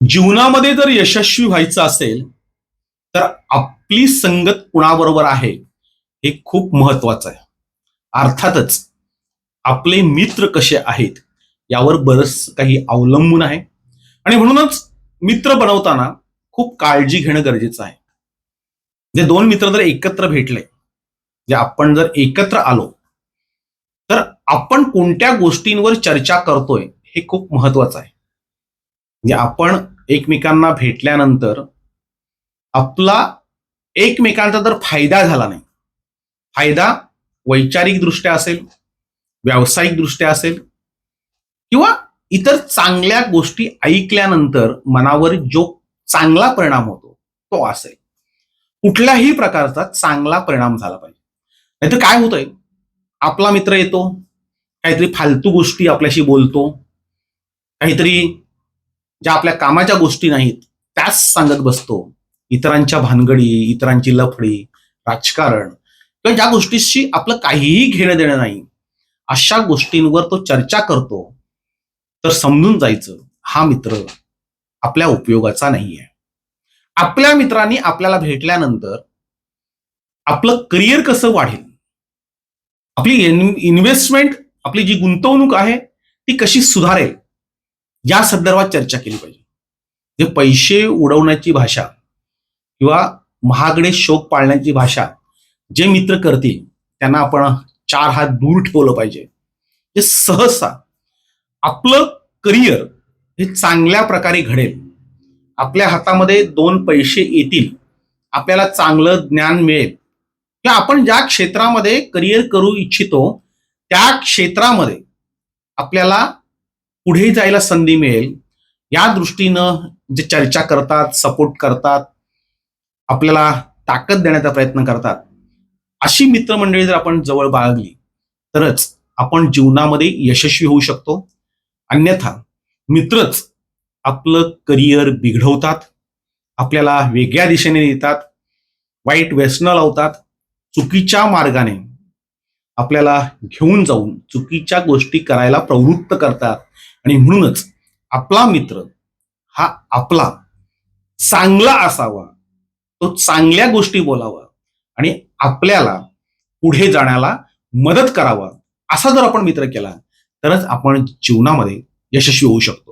जीवनामध्ये जर यशस्वी व्हायचं असेल तर आपली संगत कुणाबरोबर आहे हे खूप महत्वाचं आहे. अर्थातच आपले मित्र कसे आहेत यावर बरंच काही अवलंबून आहे. आणि म्हणूनच मित्र बनवताना खूप काळजी घेणं गरजेचं आहे. जे दोन मित्र जर एकत्र भेटले जे आपण जर एकत्र आलो तर आपण कोणत्या गोष्टींवर चर्चा करतोय हे खूप महत्वाचं आहे. म्हणजे आपण एकमेकांना भेटल्यानंतर आपला एकमेकांचा तर फायदा झाला नाही. फायदा वैचारिक दृष्ट्या असेल व्यावसायिक दृष्ट्या असेल किंवा इतर चांगल्या गोष्टी ऐकल्यानंतर मनावर जो चांगला परिणाम होतो तो असेल कुठल्याही प्रकारचा चांगला परिणाम झाला पाहिजे. नाहीतर काय होतंय? आपला मित्र येतो काहीतरी फालतू गोष्टी आपल्याशी बोलतो काहीतरी ज्या आपल्या कामाच्या गोष्टी नाहीत त्याच सांगत बसतो. इतरांच्या भानगडी इतरांची लफडी राजकारण किंवा ज्या गोष्टीशी आपलं काहीही घेणं देणं नाही अशा गोष्टींवर तो चर्चा करतो तर समजून जायचं हा मित्र आपल्या उपयोगाचा नाहीये. आपल्या मित्रांनी आपल्याला भेटल्यानंतर आपलं करिअर कसं वाढेल? आपली इन्व्हेस्टमेंट आपली जी गुंतवणूक आहे ती कशी सुधारेल? या संदर्भात चर्चा केली पाहिजे. जे पैसे उडवण्याची भाषा किंवा महागडे शोक पाळण्याची भाषा जे मित्र करतील त्यांना आपण चार हात दूर ठेवलं पाहिजे. जे सहसा आपलं करिअर हे चांगल्या प्रकारे घडेल आपल्या हातामध्ये दोन पैसे येतील आपल्याला चांगलं ज्ञान मिळेल किंवा आपण ज्या क्षेत्रामध्ये करिअर करू इच्छितो त्या क्षेत्रामध्ये आपल्याला पुढे जायला संधी मिळेल. या दृष्टीनं जे चर्चा करतात सपोर्ट करतात आपल्याला ताकद देण्याचा प्रयत्न करतात. अशी मित्रमंडळी जर आपण जवळ बाळगली तरच आपण जीवनामध्ये यशस्वी होऊ शकतो. अन्यथा मित्रच आपलं करिअर बिघडवतात आपल्याला वेगळ्या दिशेने नेतात वाईट व्यसनं लावतात चुकीच्या मार्गाने आपल्याला घेऊन जाऊन चुकीच्या गोष्टी करायला प्रवृत्त करतात. आणि म्हणूनच आपला मित्र हा आपला चांगला असावा तो चांगल्या गोष्टी बोलावा आणि आपल्याला पुढे जाण्याला मदत करावा असा जर आपण मित्र केला तरच आपण जीवनामध्ये यशस्वी होऊ शकतो.